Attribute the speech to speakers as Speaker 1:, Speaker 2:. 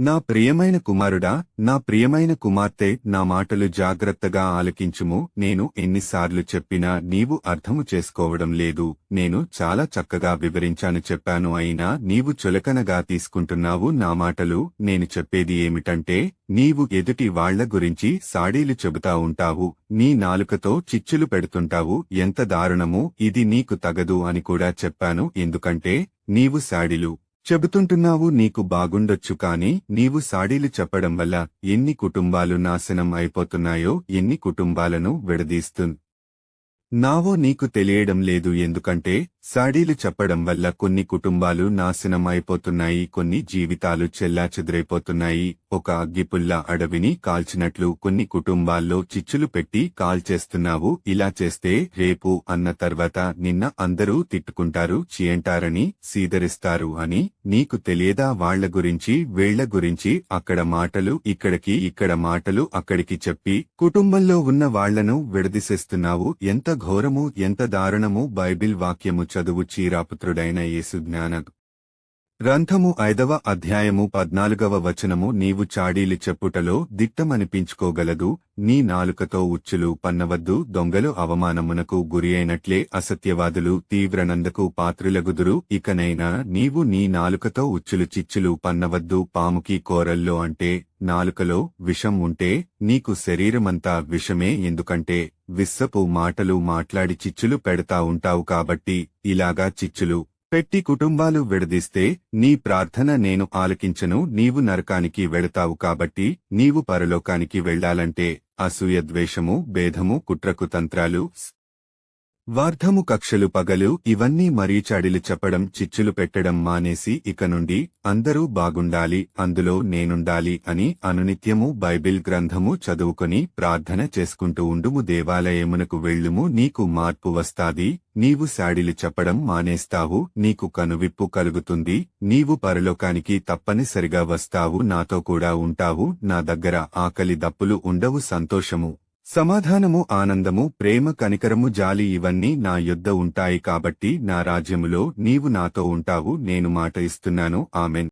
Speaker 1: నా ప్రియమైన కుమారుడా నా ప్రియమైన కుమార్తె నా మాటలు జాగ్రత్తగా ఆలకించుము. నేను ఎన్నిసార్లు చెప్పినా నీవు అర్థము చేసుకోవడం లేదు. నేను చాలా చక్కగా వివరించాను చెప్పాను. అయినా నీవు చులకనగా తీసుకుంటున్నావు నా మాటలు. నేను చెప్పేది ఏమిటంటే నీవు ఎదుటి వాళ్ళ గురించి సాడీలు చెబుతా ఉంటావు. నీ నాలుకతో చిచ్చులు పెడుతుంటావు. ఎంత దారుణము. ఇది నీకు తగదు అని కూడా చెప్పాను. ఎందుకంటే నీవు సాడిలు. చెబుతుంటున్నావు నీకు బాగుండొచ్చు కాని నీవు సాడీలు చెప్పడం వల్ల ఎన్ని కుటుంబాలు నాశనం అయిపోతున్నాయో ఎన్ని కుటుంబాలను విడదీస్తుంది నావో నీకు తెలియడం లేదు ఎందుకంటే సాడీలు చెప్పడం వల్ల కొన్ని కుటుంబాలు నాశనం అయిపోతున్నాయి కొన్ని జీవితాలు చెల్లాచెదిరైపోతున్నాయి. ఒక అగ్గిపుల్ల అడవిని కాల్చినట్లు కొన్ని కుటుంబాల్లో చిచ్చులు పెట్టి కాల్చేస్తున్నావు ఇలా చేస్తే రేపు అన్న తర్వాత నిన్న అందరూ తిట్టుకుంటారు చీయంటారని సీదరిస్తారు అని నీకు తెలియదా? వాళ్ళ గురించి వీళ్ళ గురించి అక్కడ మాటలు ఇక్కడికి ఇక్కడ మాటలు అక్కడికి చెప్పి కుటుంబంలో ఉన్న వాళ్ళను విడదీసేస్తున్నావు. ఎంత ఘోరము ఎంత దారుణము బైబిల్ వాక్యము చదువు చీరాపుత్రుడైన యేసు జ్ఞాన గ్రంథము ఐదవ అధ్యాయము పద్నాలుగవ వచనము నీవు చాడీలి చెప్పుటలో దిట్టమనిపించుకోగలదు నీ నాలుకతో ఉచ్చులు పన్నవద్దు దొంగలు అవమానమునకు గురి అయినట్లే అసత్యవాదులు తీవ్రనందకు పాత్రులగుదురు ఇకనైనా నీవు నీ నాలుకతో ఉచ్చులు చిచ్చులు పన్నవద్దు పాముకి కోరల్లో అంటే నాలుకలో విషం ఉంటే నీకు శరీరమంతా విషమే ఎందుకంటే విస్సపు మాటలు మాట్లాడి చిచ్చులు పెడతా ఉంటావు కాబట్టి ఇలాగా చిచ్చులు పెట్టి కుటుంబాలు విడదీస్తే నీ ప్రార్థన నేను ఆలకించను నీవు నరకానికి వెళతావు కాబట్టి నీవు పరలోకానికి వెళ్ళాలంటే అసూయ ద్వేషము భేదము కుట్రకు తంత్రాలు వార్ధము కక్షలు పగలు ఇవన్నీ మరీ చడిలు చెప్పడం చిచ్చులు పెట్టడం మానేసి ఇక నుండి అందరూ బాగుండాలి అందులో నేనుండాలి అని అనునిత్యము బైబిల్ గ్రంథము చదువుకొని ప్రార్థన చేసుకుంటూ ఉండుము దేవాలయమునకు వెళ్ళుము నీకు మార్పు వస్తాది నీవు శాడిలు చెప్పడం మానేస్తావు నీకు కనువిప్పు కలుగుతుంది నీవు పరలోకానికి తప్పనిసరిగా వస్తావు నాతో కూడా ఉంటావు నా దగ్గర ఆకలి దప్పులు ఉండవు సంతోషము సమాధానము ఆనందము ప్రేమ కనికరము జాలి ఇవన్నీ నా యొద్ద ఉంటాయి కాబట్టి నా రాజ్యములో నీవు నాతో ఉంటావు నేను మాట ఇస్తున్నాను. ఆమెన్.